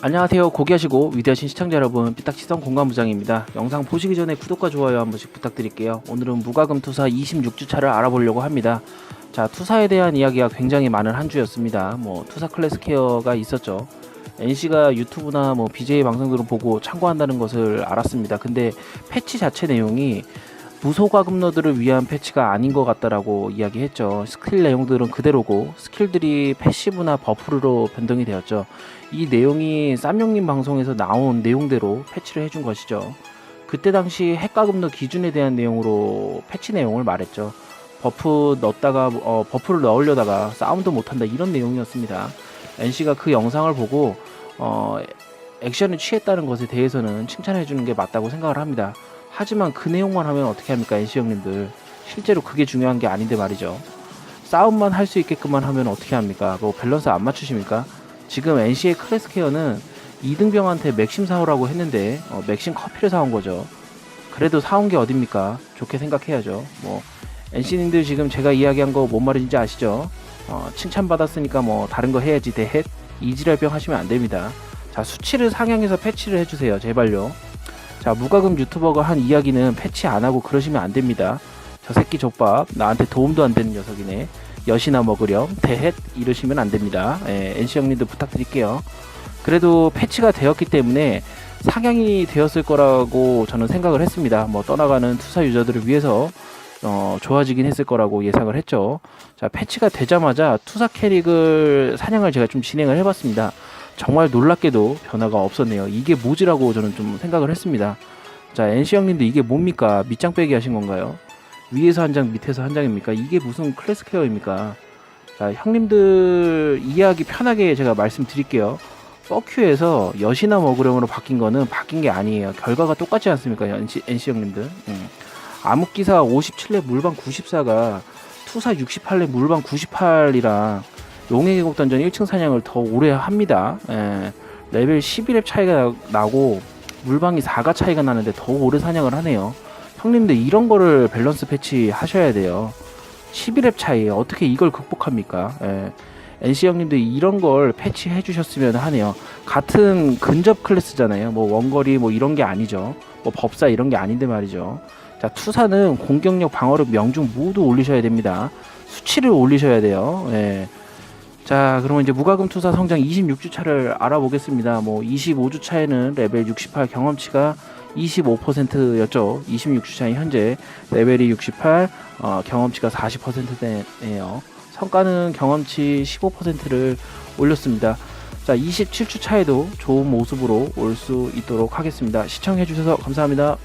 안녕하세요. 고귀하시고 위대하신 시청자 여러분, 삐딱시성 공감부장입니다. 영상 보시기 전에 구독과 좋아요 한 번씩 부탁드릴게요. 오늘은 무과금 투사 26주차를 알아보려고 합니다. 자, 투사에 대한 이야기가 굉장히 많은 한 주였습니다. 뭐 투사 클래스 케어가 있었죠. NC가 유튜브나 뭐 BJ 방송들을 보고 참고한다는 것을 알았습니다. 근데 패치 자체 내용이 무소과금러들을 위한 패치가 아닌 것 같다라고 이야기했죠. 스킬 내용들은 그대로고 스킬들이 패시브나 버프로 변동이 되었죠. 이 내용이 쌈용님 방송에서 나온 내용대로 패치를 해준 것이죠. 그때 당시 핵과금러 기준에 대한 내용으로 패치 내용을 말했죠. 버프 넣었다가 어, 버프를 넣으려다가 싸움도 못한다 이런 내용이었습니다. NC가 그 영상을 보고 어, 액션을 취했다는 것에 대해서는 칭찬해 주는 게 맞다고 생각을 합니다. 하지만 그 내용만 하면 어떻게 합니까 NC 형님들 실제로 그게 중요한 게 아닌데 말이죠. 싸움만 할 수 있게끔만 하면 어떻게 합니까? 뭐 밸런스 안 맞추십니까? 지금 NC의 클래스 케어는 이등병한테 맥심 사오라고 했는데 어, 맥심 커피를 사온 거죠. 그래도 사온 게 어딥니까? 좋게 생각해야죠. 뭐 NC님들 지금 제가 이야기한 거 뭔 말인지 아시죠? 어, 칭찬받았으니까 뭐 다른 거 해야지 대헷 이지랄병 하시면 안 됩니다. 자 수치를 상향해서 패치를 해주세요. 제발요. 자 무과금 유튜버가 한 이야기는 패치 안 하고 그러시면 안 됩니다. 저 새끼 족밥 나한테 도움도 안 되는 녀석이네. 여시나 먹으렴 대헷 이러시면 안 됩니다. 예, NC 형님도 부탁드릴게요. 그래도 패치가 되었기 때문에 상향이 되었을 거라고 저는 생각을 했습니다. 뭐 떠나가는 투사 유저들을 위해서 어, 좋아지긴 했을 거라고 예상을 했죠. 자, 패치가 되자마자 투사 캐릭을 사냥을 제가 좀 진행을 해봤습니다. 정말 놀랍게도 변화가 없었네요. 이게 뭐지라고 저는 좀 생각을 했습니다. 자, NC 형님도 이게 뭡니까? 밑장 빼기 하신 건가요? 위에서 한 장, 밑에서 한 장입니까? 이게 무슨 클래스 케어입니까? 자, 형님들 이해하기 편하게 제가 말씀드릴게요. 퍼큐에서 여시나 머그령으로 바뀐 거는 바뀐 게 아니에요. 결과가 똑같지 않습니까? NC, NC 형님들. 음. 암흑기사 57렙 물방 94가 투사 68렙 물방 98이랑 용의 계곡 던전 1층 사냥을 더 오래 합니다. 예. 레벨 11렙 차이가 나- 나고 물방이 4가 차이가 나는데 더 오래 사냥을 하네요. 형님들 이런 거를 밸런스 패치 하셔야 돼요. 11렙 차이 어떻게 이걸 극복합니까? 예. NC 형님들 이런 걸 패치해 주셨으면 하네요. 같은 근접 클래스잖아요. 뭐 원거리 뭐 이런 게 아니죠. 뭐 법사 이런 게 아닌데 말이죠. 자, 투사는 공격력, 방어력, 명중 모두 올리셔야 됩니다. 수치를 올리셔야 돼요. 예. 자, 그러면 이제 무과금 투사 성장 26주 차를 알아보겠습니다. 뭐 25주 차에는 레벨 68 경험치가 25%였죠. 26주 차에 현재 레벨이 68, 어, 경험치가 40%네요. 성과는 경험치 15%를 올렸습니다. 자, 27주 차에도 좋은 모습으로 올 수 있도록 하겠습니다. 시청해주셔서 감사합니다.